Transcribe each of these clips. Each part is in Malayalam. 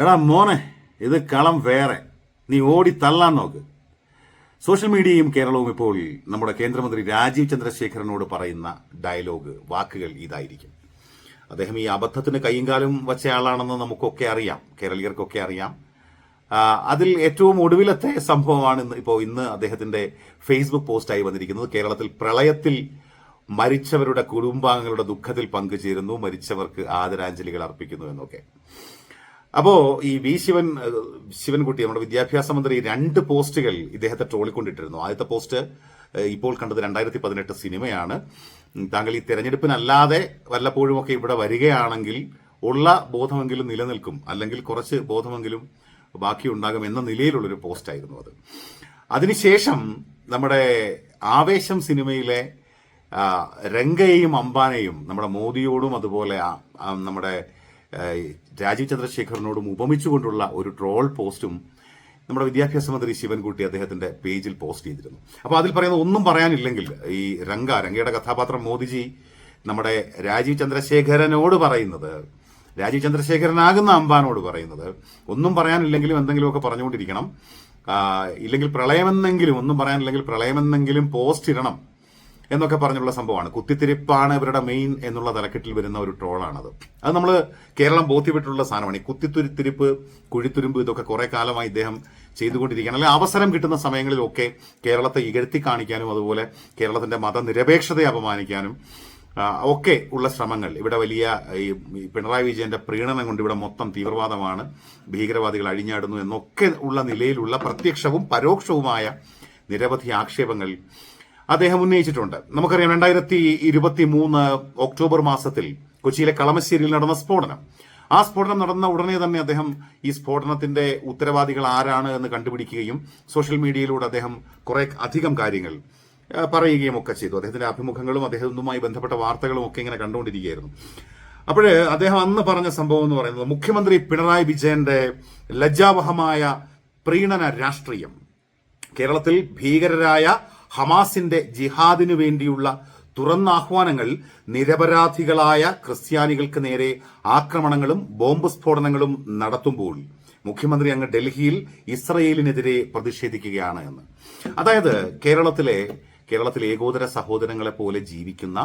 എടാ മോനെ ഇത് കളം വേറെ. നീ ഓടി തള്ളാൻ നോക്ക്. സോഷ്യൽ മീഡിയയും കേരളവും ഇപ്പോൾ നമ്മുടെ കേന്ദ്രമന്ത്രി രാജീവ് ചന്ദ്രശേഖരനോട് പറയുന്ന ഡയലോഗ് വാക്കുകൾ ഇതായിരിക്കും. അദ്ദേഹം ഈ അബദ്ധത്തിന് കൈയും കാലും വച്ച ആളാണെന്ന് നമുക്കൊക്കെ അറിയാം കേരളീയർക്കൊക്കെ അറിയാം. അതിൽ ഏറ്റവും ഒടുവിലത്തെ സംഭവമാണ് ഇന്ന് ഇപ്പോൾ ഇന്ന് അദ്ദേഹത്തിന്റെ ഫേസ്ബുക്ക് പോസ്റ്റായി വന്നിരിക്കുന്നത്. കേരളത്തിൽ പ്രളയത്തിൽ മരിച്ചവരുടെ കുടുംബാംഗങ്ങളുടെ ദുഃഖത്തിൽ പങ്കുചേരുന്നു മരിച്ചവർക്ക് ആദരാഞ്ജലികൾ അർപ്പിക്കുന്നു എന്നൊക്കെ. അപ്പോ ഈ വി ശിവൻ ശിവൻകുട്ടി നമ്മുടെ വിദ്യാഭ്യാസ മന്ത്രി രണ്ട് പോസ്റ്റുകൾ ഇദ്ദേഹത്തെ ട്രോളിക്കൊണ്ടിട്ടിരുന്നു. ആദ്യത്തെ പോസ്റ്റ് ഇപ്പോൾ കണ്ടത് രണ്ടായിരത്തി പതിനെട്ട് സിനിമയാണ് താങ്കൾ ഈ തെരഞ്ഞെടുപ്പിനല്ലാതെ വല്ലപ്പോഴുമൊക്കെ ഇവിടെ വരികയാണെങ്കിൽ ഉള്ള ബോധമെങ്കിലും നിലനിൽക്കും. അല്ലെങ്കിൽ കുറച്ച് ബോധമെങ്കിലും ബാക്കിയുണ്ടാകും എന്ന നിലയിലുള്ളൊരു പോസ്റ്റായിരുന്നു അത്. അതിനുശേഷം നമ്മുടെ ആവേശം സിനിമയിലെ രംഗയെയും അംബാനെയും നമ്മുടെ മോദിയോടും അതുപോലെ നമ്മുടെ രാജീവ് ചന്ദ്രശേഖരനോടും ഉപമിച്ചുകൊണ്ടുള്ള ഒരു ട്രോൾ പോസ്റ്റും നമ്മുടെ വിദ്യാഭ്യാസ മന്ത്രി ശിവൻകുട്ടി അദ്ദേഹത്തിന്റെ പേജിൽ പോസ്റ്റ് ചെയ്തിരുന്നു. അപ്പോൾ അതിൽ പറയുന്ന ഒന്നും പറയാനില്ലെങ്കിൽ ഈ രംഗ രംഗയുടെ കഥാപാത്രം മോദിജി നമ്മുടെ രാജീവ് ചന്ദ്രശേഖരനോട് പറയുന്നത് രാജീവ് ചന്ദ്രശേഖരനാകുന്ന അംബാനോട് പറയുന്നത്. ഒന്നും പറയാനില്ലെങ്കിലും എന്തെങ്കിലുമൊക്കെ പറഞ്ഞുകൊണ്ടിരിക്കണം. ഇല്ലെങ്കിൽ പ്രളയമെന്നെങ്കിലും ഒന്നും പറയാനില്ലെങ്കിൽ പ്രളയമെന്നെങ്കിലും പോസ്റ്റ് ഇടണം. എന്നൊക്കെ പറഞ്ഞുള്ള സംഭവമാണ്. കുത്തിത്തിരിപ്പാണ് ഇവരുടെ മെയിൻ എന്നുള്ള തലക്കെട്ടിൽ വരുന്ന ഒരു ട്രോളാണത്. അത് നമ്മൾ കേരളം ബോധ്യപ്പെട്ടുള്ള സാധനമാണ്. ഈ കുത്തിത്തുരിത്തിരിപ്പ് കുഴിത്തുരുമ്പ് ഇതൊക്കെ കുറെ കാലമായി ഇദ്ദേഹം ചെയ്തുകൊണ്ടിരിക്കുകയാണ്. അല്ലെങ്കിൽ അവസരം കിട്ടുന്ന സമയങ്ങളിലൊക്കെ കേരളത്തെ ഇകഴ്ത്തി കാണിക്കാനും അതുപോലെ കേരളത്തിന്റെ മതനിരപേക്ഷതയെ അപമാനിക്കാനും ഒക്കെ ഉള്ള ശ്രമങ്ങൾ. ഇവിടെ വലിയ ഈ പിണറായി വിജയന്റെ പ്രീണനം കൊണ്ട് ഇവിടെ മൊത്തം തീവ്രവാദമാണ്. ഭീകരവാദികൾ അഴിഞ്ഞാടുന്നു എന്നൊക്കെ ഉള്ള നിലയിലുള്ള പ്രത്യക്ഷവും പരോക്ഷവുമായ നിരവധി ആക്ഷേപങ്ങൾ അദ്ദേഹം ഉന്നയിച്ചിട്ടുണ്ട്. നമുക്കറിയാം രണ്ടായിരത്തി ഇരുപത്തി മൂന്ന് ഒക്ടോബർ മാസത്തിൽ കൊച്ചിയിലെ കളമശ്ശേരിയിൽ നടന്ന സ്ഫോടനം. ആ സ്ഫോടനം നടന്ന ഉടനെ തന്നെ അദ്ദേഹം ഈ സ്ഫോടനത്തിന്റെ ഉത്തരവാദികൾ ആരാണ് എന്ന് കണ്ടുപിടിക്കുകയും സോഷ്യൽ മീഡിയയിലൂടെ അദ്ദേഹം കുറെ അധികം കാര്യങ്ങൾ പറയുകയും ഒക്കെ ചെയ്തു. അദ്ദേഹത്തിന്റെ അഭിമുഖങ്ങളും അദ്ദേഹവുമായി ബന്ധപ്പെട്ട വാർത്തകളും ഒക്കെ ഇങ്ങനെ കണ്ടുകൊണ്ടിരിക്കുകയായിരുന്നു. അപ്പോഴ് അദ്ദേഹം അന്ന് പറഞ്ഞ സംഭവം എന്ന് പറയുന്നത് മുഖ്യമന്ത്രി പിണറായി വിജയന്റെ ലജ്ജാവഹമായ പ്രീണന രാഷ്ട്രീയം. കേരളത്തിൽ ഭീകരരായ ഹമാസിന്റെ ജിഹാദിനു വേണ്ടിയുള്ള തുറന്ന ആഹ്വാനങ്ങൾ നിരപരാധികളായ ക്രിസ്ത്യാനികൾക്ക് നേരെ ആക്രമണങ്ങളും ബോംബ് സ്ഫോടനങ്ങളും നടത്തുമ്പോൾ മുഖ്യമന്ത്രി അങ്ങ് ഡൽഹിയിൽ ഇസ്രയേലിനെതിരെ പ്രതിഷേധിക്കുകയാണ് എന്ന്. അതായത് കേരളത്തിലെ കേരളത്തിലെ ഏകോദര സഹോദരങ്ങളെ പോലെ ജീവിക്കുന്ന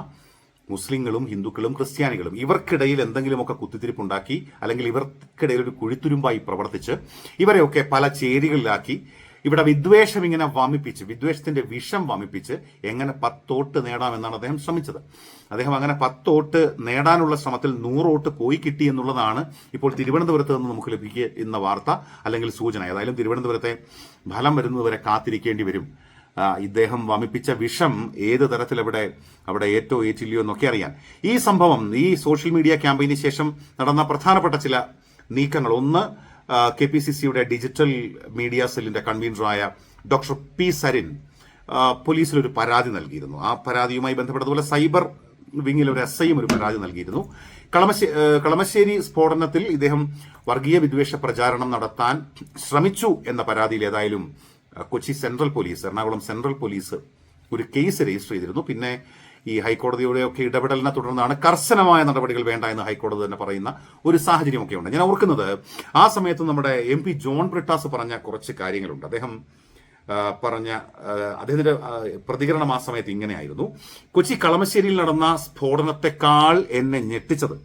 മുസ്ലിങ്ങളും ഹിന്ദുക്കളും ക്രിസ്ത്യാനികളും ഇവർക്കിടയിൽ എന്തെങ്കിലുമൊക്കെ കുത്തിത്തിരിപ്പുണ്ടാക്കി അല്ലെങ്കിൽ ഇവർക്കിടയിൽ ഒരു കുഴിത്തുരുമ്പായി പ്രവർത്തിച്ച് ഇവരെയൊക്കെ പല ചേരികളിലാക്കി ഇവിടെ വിദ്വേഷം ഇങ്ങനെ വമിപ്പിച്ച് വിദ്വേഷത്തിന്റെ വിഷം വമിപ്പിച്ച് എങ്ങനെ പത്തോട്ട് നേടാമെന്നാണ് അദ്ദേഹം ശ്രമിച്ചത്. അദ്ദേഹം അങ്ങനെ പത്തോട്ട് നേടാനുള്ള ശ്രമത്തിൽ നൂറോട്ട് പോയി കിട്ടി എന്നുള്ളതാണ് ഇപ്പോൾ തിരുവനന്തപുരത്ത് നിന്ന് നമുക്ക് ലഭിക്കുന്ന വാർത്ത അല്ലെങ്കിൽ സൂചന. ഏതായാലും തിരുവനന്തപുരത്തെ ഫലം വരുന്നതുവരെ കാത്തിരിക്കേണ്ടി വരും. ഇദ്ദേഹം വമിപ്പിച്ച വിഷം ഏത് തരത്തിൽ അവിടെ അവിടെ ഏറ്റോ ഏറ്റില്ലയോ എന്നൊക്കെ അറിയാൻ. ഈ സംഭവം ഈ സോഷ്യൽ മീഡിയ ക്യാമ്പയിന് ശേഷം നടന്ന പ്രധാനപ്പെട്ട ചില നീക്കങ്ങൾ. ഒന്ന് കെ പി സി സിയുടെ ഡിജിറ്റൽ മീഡിയ സെല്ലിന്റെ കൺവീനറായ ഡോക്ടർ പി സരിൻ പോലീസിൽ ഒരു പരാതി നൽകിയിരുന്നു. ആ പരാതിയുമായി ബന്ധപ്പെട്ടതുപോലെ സൈബർ വിങ്ങിൽ ഒരു എസ് ഐയും ഒരു പരാതി നൽകിയിരുന്നു. കളമശ്ശേരി കളമശ്ശേരി സ്ഫോടനത്തിൽ ഇദ്ദേഹം വർഗീയ വിദ്വേഷ പ്രചാരണം നടത്താൻ ശ്രമിച്ചു എന്ന പരാതിയിൽ ഏതായാലും Kochi central police Ernakulam central police ഒരു കേസ് രജിസ്റ്റർ ചെയ്തിരുന്നു. പിന്നെ ഈ ഹൈക്കോടതിയുടെയൊക്കെ ഇടപെടലിനെ തുടർന്നാണ് കർശനമായ നടപടികൾ വേണ്ട എന്ന് ഹൈക്കോടതി തന്നെ പറയുന്ന ഒരു സാഹചര്യമൊക്കെ ഉണ്ട്. ഞാൻ ഓർക്കുന്നത് ആ സമയത്ത് നമ്മുടെ എം പി ജോൺ ബ്രിട്ടാസ് പറഞ്ഞ കുറച്ച് കാര്യങ്ങളുണ്ട്. അദ്ദേഹം പറഞ്ഞ അദ്ദേഹത്തിന്റെ പ്രതികരണം ആ സമയത്ത് ഇങ്ങനെയായിരുന്നു. കൊച്ചി കളമശ്ശേരിയിൽ നടന്ന സ്ഫോടനത്തെക്കാൾ എന്നെ ഞെട്ടിച്ചത്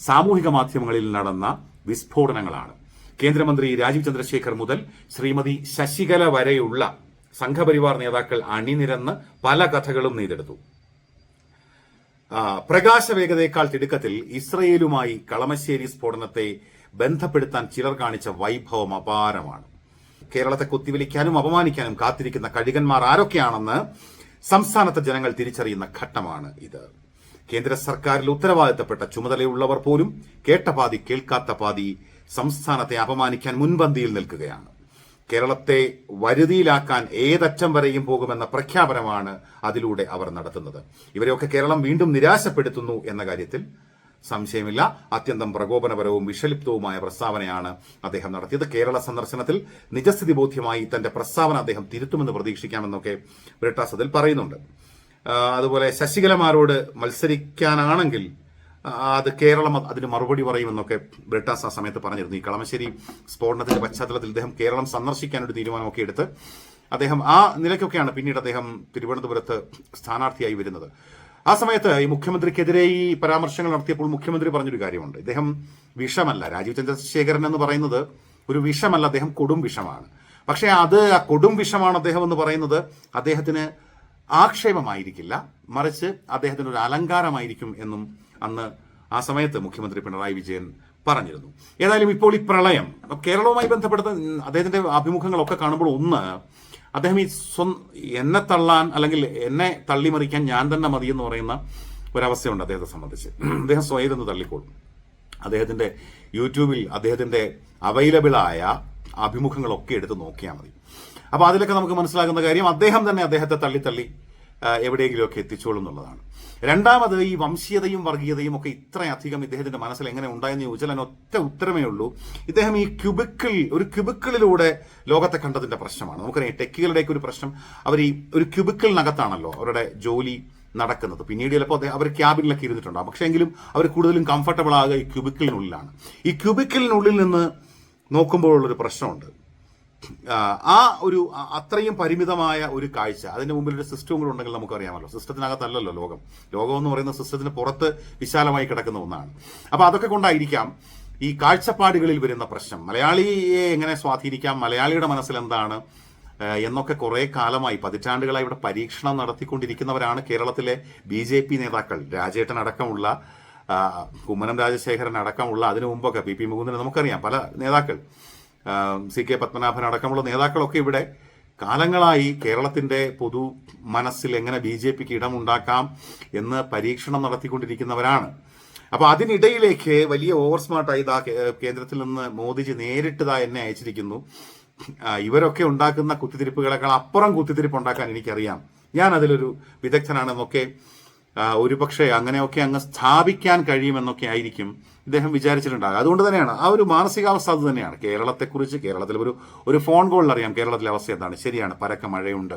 സാമൂഹിക മാധ്യമങ്ങളിൽ നടന്ന വിസ്ഫോടനങ്ങളാണ്. കേന്ദ്രമന്ത്രി രാജീവ് ചന്ദ്രശേഖർ മുതൽ ശ്രീമതി ശശികല വരെയുള്ള സംഘപരിവാർ നേതാക്കൾ അണിനിരന്ന് പല കഥകളും നെയ്തെടുത്തു. ആ, പ്രകാശവേഗതയേക്കാൾ തിടുക്കത്തിൽ ഇസ്രയേലുമായി കളമശ്ശേരി സ്ഫോടനത്തെ ബന്ധപ്പെടുത്താൻ ചിലർ കാണിച്ച വൈഭവം അപാരമാണ്. കേരളത്തെ കുത്തിവിളിക്കാനും അപമാനിക്കാനും കാത്തിരിക്കുന്ന കഴുകന്മാർ ആരൊക്കെയാണെന്ന് സംസ്ഥാനത്തെ ജനങ്ങൾ തിരിച്ചറിയുന്ന ഘട്ടമാണ് ഇത്. കേന്ദ്ര സർക്കാരിൽ ഉത്തരവാദിത്തപ്പെട്ട ചുമതലയുള്ളവർ പോലും കേട്ട പാതി കേൾക്കാത്ത പാതി സംസ്ഥാനത്തെ അപമാനിക്കാൻ മുൻപന്തിയിൽ നിൽക്കുകയാണ്. കേരളത്തെ വരുതിയിലാക്കാൻ ഏതറ്റം വരെയും പോകുമെന്ന പ്രഖ്യാപനമാണ് അതിലൂടെ അവർ നടത്തുന്നത്. ഇവരെയൊക്കെ കേരളം വീണ്ടും നിരാശപ്പെടുത്തുന്നു എന്ന കാര്യത്തിൽ സംശയമില്ല. അത്യന്തം പ്രകോപനപരവും വിഷലിപ്തവുമായ പ്രസ്താവനയാണ് അദ്ദേഹം നടത്തിയത്. കേരള സന്ദർശനത്തിൽ നിജസ്ഥിതി ബോധ്യമായി തന്റെ പ്രസ്താവന അദ്ദേഹം തിരുത്തുമെന്ന് പ്രതീക്ഷിക്കാമെന്നൊക്കെ ബ്രിട്ടാസ് അതിൽ പറയുന്നുണ്ട് അതുപോലെ ശശികലമാരോട് മത്സരിക്കാനാണെങ്കിൽ അത് കേരളം അതിന് മറുപടി പറയുമെന്നൊക്കെ ബ്രിട്ടാസ് ആ സമയത്ത് പറഞ്ഞിരുന്നു. ഈ കളമശ്ശേരി സ്ഫോടനത്തിന്റെ പശ്ചാത്തലത്തിൽ ഇദ്ദേഹം കേരളം സന്ദർശിക്കാൻ ഒരു തീരുമാനമൊക്കെ എടുത്ത് അദ്ദേഹം ആ നിലയ്ക്കൊക്കെയാണ് പിന്നീട് അദ്ദേഹം തിരുവനന്തപുരത്ത് സ്ഥാനാർത്ഥിയായി വരുന്നത്. ആ സമയത്ത് ഈ മുഖ്യമന്ത്രിക്കെതിരെ ഈ പരാമർശങ്ങൾ നടത്തിയപ്പോൾ മുഖ്യമന്ത്രി പറഞ്ഞൊരു കാര്യമുണ്ട്. ഇദ്ദേഹം വിഷമല്ല. രാജീവ് ചന്ദ്രശേഖരൻ എന്ന് പറയുന്നത് ഒരു വിഷമല്ല അദ്ദേഹം കൊടും വിഷമാണ്. പക്ഷേ അത് ആ കൊടും വിഷമാണ് അദ്ദേഹം എന്ന് പറയുന്നത് അദ്ദേഹത്തിന് ആക്ഷേപമായിരിക്കില്ല. മറിച്ച് അദ്ദേഹത്തിന് ഒരു അലങ്കാരമായിരിക്കും എന്നും അന്ന് ആ സമയത്ത് മുഖ്യമന്ത്രി പിണറായി വിജയൻ പറഞ്ഞിരുന്നു. ഏതായാലും ഇപ്പോൾ ഈ പ്രളയം കേരളവുമായി ബന്ധപ്പെടുത്ത അദ്ദേഹത്തിന്റെ അഭിമുഖങ്ങളൊക്കെ കാണുമ്പോൾ ഒന്ന് അദ്ദേഹം ഈ സ്വ എന്നെ തള്ളാൻ അല്ലെങ്കിൽ എന്നെ തള്ളിമറിക്കാൻ ഞാൻ തന്നെ മതി എന്ന് പറയുന്ന ഒരവസ്ഥയുണ്ട് അദ്ദേഹത്തെ സംബന്ധിച്ച്. അദ്ദേഹം സ്വയം ഒന്ന് തള്ളിക്കോളും. അദ്ദേഹത്തിന്റെ യൂട്യൂബിൽ അദ്ദേഹത്തിന്റെ അവൈലബിളായ അഭിമുഖങ്ങളൊക്കെ എടുത്ത് നോക്കിയാൽ മതി. അപ്പോൾ അതിലൊക്കെ നമുക്ക് മനസ്സിലാകുന്ന കാര്യം അദ്ദേഹം തന്നെ അദ്ദേഹത്തെ തള്ളി തള്ളി എവിടെയെങ്കിലുമൊക്കെ എത്തിച്ചോളും എന്നുള്ളതാണ്. രണ്ടാമത് ഈ വംശീയതയും വർഗീയതയും ഒക്കെ ഇത്രയധികം ഇദ്ദേഹത്തിന്റെ മനസ്സിൽ എങ്ങനെ ഉണ്ടായെന്ന് ചോദിച്ചാൽ അതിന് ഒറ്റ ഉത്തരമേ ഉള്ളൂ. ഇദ്ദേഹം ഈ ക്യുബിക്കിൾ ഒരു ക്യുബിക്കിളിലൂടെ ലോകത്തെ കണ്ടതിന്റെ പ്രശ്നമാണ്. നമുക്കറിയാം ടെക്കികളുടെയൊക്കെ ഒരു പ്രശ്നം. അവർ ഈ ഒരു ക്യുബിക്കിളിനകത്താണല്ലോ അവരുടെ ജോലി നടക്കുന്നത്. പിന്നീട് ചിലപ്പോൾ അവർ ക്യാബിനിലൊക്കെ ഇരുന്നിട്ടുണ്ടാകും പക്ഷേ എങ്കിലും അവർ കൂടുതലും കംഫർട്ടബിൾ ആകുക ഈ ക്യുബിക്കിളിനുള്ളിലാണ്. ഈ ക്യുബിക്കിളിനുള്ളിൽ നിന്ന് നോക്കുമ്പോഴുള്ളൊരു പ്രശ്നമുണ്ട്. ആ, ഒരു അത്രയും പരിമിതമായ ഒരു കാഴ്ച അതിന്റെ മുമ്പിൽ ഒരു സിസ്റ്റം കൂടെ ഉണ്ടെങ്കിൽ നമുക്കറിയാമല്ലോ. സിസ്റ്റത്തിനകത്തല്ലല്ലോ ലോകം. ലോകം എന്ന് പറയുന്ന സിസ്റ്റത്തിന് പുറത്ത് വിശാലമായി കിടക്കുന്ന ഒന്നാണ്. അപ്പൊ അതൊക്കെ കൊണ്ടായിരിക്കാം ഈ കാഴ്ചപ്പാടുകളിൽ വരുന്ന പ്രശ്നം. മലയാളിയെ എങ്ങനെ സ്വാധീനിക്കാം? മലയാളിയുടെ മനസ്സിൽ എന്താണ് എന്നൊക്കെ കുറെ കാലമായി പതിറ്റാണ്ടുകളായി ഇവിടെ പരീക്ഷണം നടത്തിക്കൊണ്ടിരിക്കുന്നവരാണ് കേരളത്തിലെ ബി ജെ പി നേതാക്കൾ. രാജേട്ടൻ അടക്കമുള്ള കുമ്മനം രാജശേഖരൻ അടക്കമുള്ള അതിനു മുമ്പൊക്കെ പി പി മുകുന്ദൻ നമുക്കറിയാം പല നേതാക്കൾ. സി കെ പത്മനാഭൻ അടക്കമുള്ള നേതാക്കളൊക്കെ ഇവിടെ കാലങ്ങളായി കേരളത്തിന്റെ പൊതു മനസ്സിൽ എങ്ങനെ ബി ജെ പിക്ക് ഇടമുണ്ടാക്കാം എന്ന് പരീക്ഷണം നടത്തിക്കൊണ്ടിരിക്കുന്നവരാണ്. അപ്പൊ അതിനിടയിലേക്ക് വലിയ ഓവർ സ്മാർട്ടായി ഇതാ കേന്ദ്രത്തിൽ നിന്ന് മോദിജി നേരിട്ട് ഇതാ എന്നെ അയച്ചിരിക്കുന്നു. ഇവരൊക്കെ ഉണ്ടാക്കുന്ന കുത്തിത്തിരിപ്പുകളെക്കാൾ അപ്പുറം കുത്തിത്തിരിപ്പ് ഉണ്ടാക്കാൻ എനിക്കറിയാം. ഞാൻ അതിലൊരു വിദഗ്ധനാണെന്നൊക്കെ ആ, ഒരുപക്ഷെ അങ്ങനെയൊക്കെ അങ്ങ് സ്ഥാപിക്കാൻ കഴിയുമെന്നൊക്കെ ആയിരിക്കും ഇദ്ദേഹം വിചാരിച്ചിട്ടുണ്ടാകുക അതുകൊണ്ട് തന്നെയാണ് ആ ഒരു മാനസികാവസ്ഥ അത് തന്നെയാണ്. കേരളത്തെക്കുറിച്ച് കേരളത്തിൽ ഒരു ഒരു ഫോൺ കോളിൽ അറിയാം കേരളത്തിലെ അവസ്ഥ എന്താണ്. ശരിയാണ് പരക്ക മഴയുണ്ട്.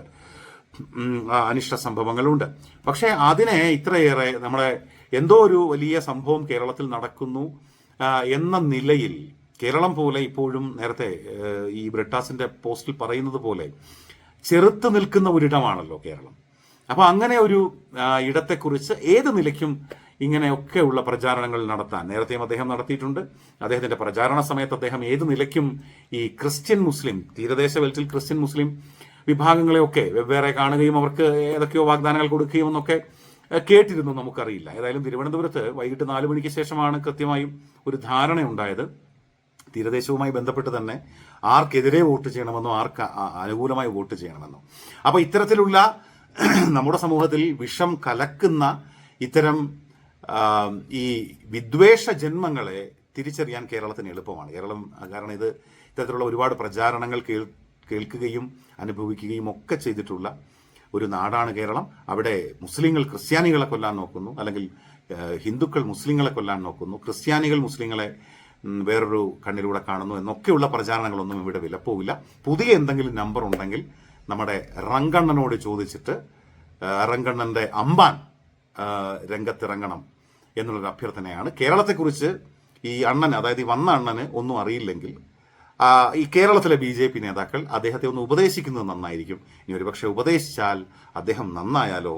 അനിഷ്ട സംഭവങ്ങളുണ്ട്. പക്ഷേ അതിനെ ഇത്രയേറെ നമ്മളെ എന്തോ ഒരു വലിയ സംഭവം കേരളത്തിൽ നടക്കുന്നു എന്ന നിലയിൽ കേരളം പോലെ ഇപ്പോഴും നേരത്തെ ഈ ബ്രിട്ടാസിന്റെ പോസ്റ്റിൽ പറയുന്നത് പോലെ ചെറുത്ത് നിൽക്കുന്ന ഒരിടമാണല്ലോ കേരളം. അപ്പൊ അങ്ങനെ ഒരു ഇടത്തെക്കുറിച്ച് ഏത് നിലയ്ക്കും ഇങ്ങനെയൊക്കെയുള്ള പ്രചാരണങ്ങൾ നടത്താൻ. നേരത്തെയും അദ്ദേഹം നടത്തിയിട്ടുണ്ട്. അദ്ദേഹത്തിന്റെ പ്രചാരണ സമയത്ത് അദ്ദേഹം ഏത് നിലയ്ക്കും ഈ ക്രിസ്ത്യൻ മുസ്ലിം തീരദേശ വെൽറ്റിൽ ക്രിസ്ത്യൻ മുസ്ലിം വിഭാഗങ്ങളെയൊക്കെ വെവ്വേറെ കാണുകയും അവർക്ക് ഏതൊക്കെയോ വാഗ്ദാനങ്ങൾ കൊടുക്കുകയും എന്നൊക്കെ കേട്ടിരുന്നു. നമുക്കറിയില്ല. ഏതായാലും തിരുവനന്തപുരത്ത് വൈകിട്ട് നാല് മണിക്ക് ശേഷമാണ് കൃത്യമായും ഒരു ധാരണയുണ്ടായത്. തീരദേശവുമായി ബന്ധപ്പെട്ട് തന്നെ ആർക്കെതിരെ വോട്ട് ചെയ്യണമെന്നോ ആർക്ക് അനുകൂലമായി വോട്ട് ചെയ്യണമെന്നോ. അപ്പൊ ഇത്തരത്തിലുള്ള നമ്മുടെ സമൂഹത്തിൽ വിഷം കലക്കുന്ന ഇത്തരം ഈ വിദ്വേഷ ജന്മങ്ങളെ തിരിച്ചറിയാൻ കേരളത്തിന് എളുപ്പമാണ്. കേരളം കാരണം ഇത് ഇത്തരത്തിലുള്ള ഒരുപാട് പ്രചാരണങ്ങൾ കേൾ കേൾക്കുകയും അനുഭവിക്കുകയും ഒക്കെ ചെയ്തിട്ടുള്ള ഒരു നാടാണ് കേരളം. അവിടെ മുസ്ലിങ്ങൾ ക്രിസ്ത്യാനികളെ കൊല്ലാൻ നോക്കുന്നു അല്ലെങ്കിൽ ഹിന്ദുക്കൾ മുസ്ലിങ്ങളെ കൊല്ലാൻ നോക്കുന്നു. ക്രിസ്ത്യാനികൾ മുസ്ലിങ്ങളെ വേറൊരു കണ്ണിലൂടെ കാണുന്നു എന്നൊക്കെയുള്ള പ്രചാരണങ്ങളൊന്നും ഇവിടെ വിലപ്പോവില്ല. പുതിയ എന്തെങ്കിലും നമ്പർ ഉണ്ടെങ്കിൽ നമ്മുടെ റങ്കണ്ണനോട് ചോദിച്ചിട്ട് റങ്കണ്ണന്റെ അമ്പാൻ രംഗത്തിറങ്ങണം എന്നുള്ളൊരു അഭ്യർത്ഥനയാണ്. കേരളത്തെക്കുറിച്ച് ഈ അണ്ണൻ അതായത് ഈ വന്ന അണ്ണന് ഒന്നും അറിയില്ലെങ്കിൽ ഈ കേരളത്തിലെ ബി ജെ പി നേതാക്കൾ അദ്ദേഹത്തെ ഒന്ന് ഉപദേശിക്കുന്നത് നന്നായിരിക്കും. ഇനി ഒരുപക്ഷെ ഉപദേശിച്ചാൽ അദ്ദേഹം നന്നായാലോ?